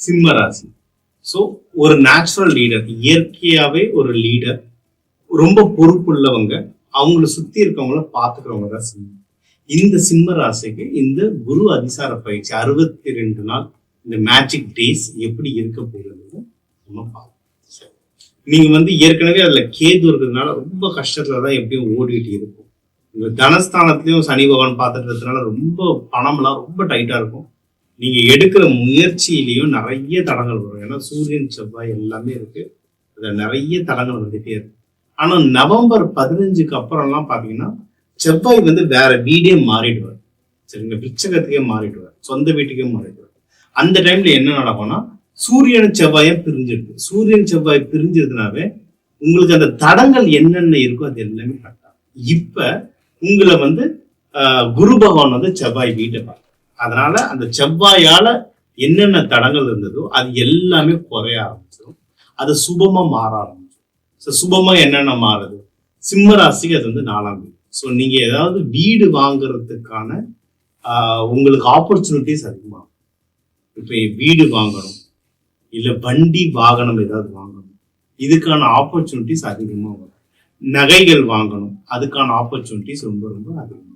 சிம்ம ராசி. ஸோ ஒரு நேச்சுரல் லீடர் இயற்கையாகவே ஒரு லீடர் ரொம்ப பொறுப்புள்ளவங்க அவங்கள சுற்றி இருக்கவங்கள பார்த்துக்கிறவங்க தான் சிம்மம். இந்த சிம்ம ராசிக்கு இந்த குரு அதிசார பயிற்சி அறுபத்தி ரெண்டு நாள் இந்த மேஜிக் டேஸ் எப்படி இருக்க போகுதுன்னு நம்ம பார்ப்போம். சரி. நீங்க வந்து ஏற்கனவே அதுல கேது இருக்கிறதுனால ரொம்ப கஷ்டத்துல தான் எப்படியும் ஓடிட்டு இருக்கும் இந்த தனஸ்தானத்திலயும் சனி பகவான் பார்த்துட்டு இருக்கிறதுனால ரொம்ப பணம்லாம் ரொம்ப டைட்டா இருக்கும். நீங்க எடுக்கிற முயற்சியிலையும் நிறைய தடங்கள் வரும். ஏன்னா சூரியன் செவ்வாய் எல்லாமே இருக்கு. அதுல நிறைய தடங்கள் வந்துட்டே இருக்கு. ஆனா நவம்பர் பதினஞ்சுக்கு அப்புறம்லாம் பாத்தீங்கன்னா செவ்வாய் வந்து வேற வீடே மாறிடுவார். சரிங்க விச்சகத்துக்கே மாறிடுவார். சொந்த வீட்டுக்கே மாறிடுவார். அந்த டைம்ல என்ன நடக்கும்னா சூரியன் செவ்வாயும் பிரிஞ்சிருக்கு சூரியன் செவ்வாய் பிரிஞ்சதுனாவே உங்களுக்கு அந்த தடங்கள் என்னென்ன இருக்கோ அது எல்லாமே கரெக்டா. இப்ப உங்களை வந்து குரு பகவான் வந்து செவ்வாய் வீட்டை பார்க்க அதனால அந்த செவ்வாயால என்னென்ன தடங்கள் இருந்ததோ அது எல்லாமே குறைய ஆரம்பிச்சிடும் அது சுபமா மாற ஆரம்பிச்சிடும் ஸோ சுபமா என்னென்ன மாறுது? சிம்ம ராசிக்கு அது வந்து நாலாம் வீடு. ஸோ நீங்க ஏதாவது வீடு வாங்குறதுக்கான உங்களுக்கு ஆப்பர்ச்சுனிட்டிஸ் அதிகமாகும். இப்போ வீடு வாங்கணும் இல்லை வண்டி வாகனம் ஏதாவது வாங்கணும் இதுக்கான ஆப்பர்ச்சுனிட்டிஸ் அதிகமாக வரும். நகைகள் வாங்கணும் அதுக்கான ஆப்பர்ச்சுனிட்டிஸ் ரொம்ப ரொம்ப அதிகம்